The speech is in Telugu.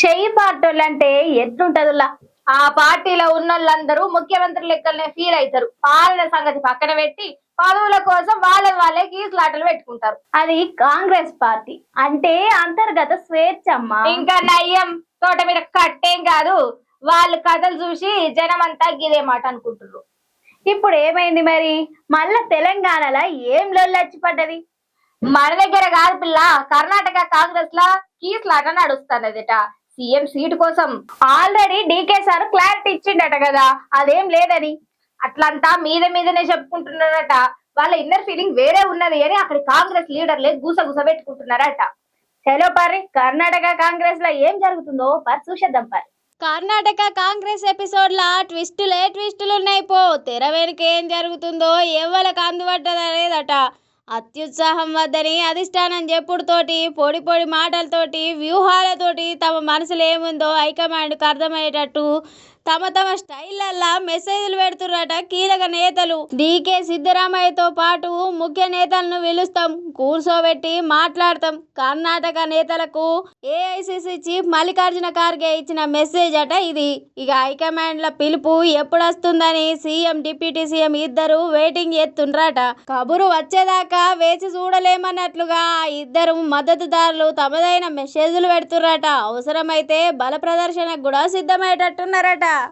చెయ్యి పార్టోళ్ళు అంటే ఎట్లుంటదిలా? ఆ పార్టీలో ఉన్న వాళ్ళందరూ ముఖ్యమంత్రి లెక్కలనే ఫీల్ అవుతారు పాలన సంగతి పక్కన పెట్టి పదవుల కోసం వాళ్ళ వాళ్ళే కీసులాటలు పెట్టుకుంటారు. అది కాంగ్రెస్ పార్టీ. అంటే అంతర్గత స్వేచ్ఛ ఇంకా నయ్యం తోట మీద కట్టేం కాదు. వాళ్ళ కథలు చూసి జనం అంతా గిదే మాట అనుకుంటున్నారు ఇప్పుడు ఏమైంది మరి? మళ్ళా తెలంగాణలో ఏం లొల్లొచ్చి పడ్డది మన దగ్గర కాదు పిల్ల. కర్ణాటక కాంగ్రెస్ లా కీసులాట నడుస్తున్నదట. సీఎం సీటు కోసం ఆల్రెడీ డీకే సార్ క్లారిటీ ఇచ్చిండట కదా అదేం లేదని. అట్లంతా మీద మీదనే చెప్పుకుంటున్నారట. వాళ్ళ ఇన్నర్ ఫీలింగ్ వేరే ఉన్నది అని అక్కడ కాంగ్రెస్ లీడర్లే గుస గుస పెట్టుకుంటున్నారట. చలో పర్రి కర్ణాటక కాంగ్రెస్లో ఏం జరుగుతుందో పరి చూసేద్దాం పరి కర్ణాటక కాంగ్రెస్ ఎపిసోడ్ల ట్విస్టులే ట్విస్టులు ఉన్నాయి పో తెర వెనుక ఏం జరుగుతుందో ఎవరికి అందుబట్టదనేదట అత్యుత్సాహం వద్దని అధిష్టానం చెప్పుడుతోటి పొడి పొడి మాటలతోటి వ్యూహాలతోటి తమ మనసులో ఏముందో హైకమాండ్కు అర్థమయ్యేటట్టు తమ తమ స్టైల్లల్లా మెసేజ్లు పెడుతుర్రట కీలక నేతలు. డీకే సిద్ధరామయ్యతో పాటు ముఖ్య నేతలను పిలుస్తాం. కూర్చోబెట్టి మాట్లాడతాం. కర్ణాటక నేతలకు ఏఐసిసి చీఫ్ మల్లికార్జున ఖార్గే ఇచ్చిన మెసేజ్ అట ఇది. ఇక హైకమాండ్ల పిలుపు ఎప్పుడు వస్తుందని సీఎం డిప్యూటీ సీఎం ఇద్దరు వెయిటింగ్ చేస్తుండ్రట కబురు వచ్చేదాకా వేచి చూడలేమన్నట్లుగా ఇద్దరు మద్దతుదారులు తమదైన మెసేజ్లు పెడుతుర్రట. అవసరమైతే బల ప్రదర్శనకు కూడా సిద్ధమయ్యేటట్టున్నారట.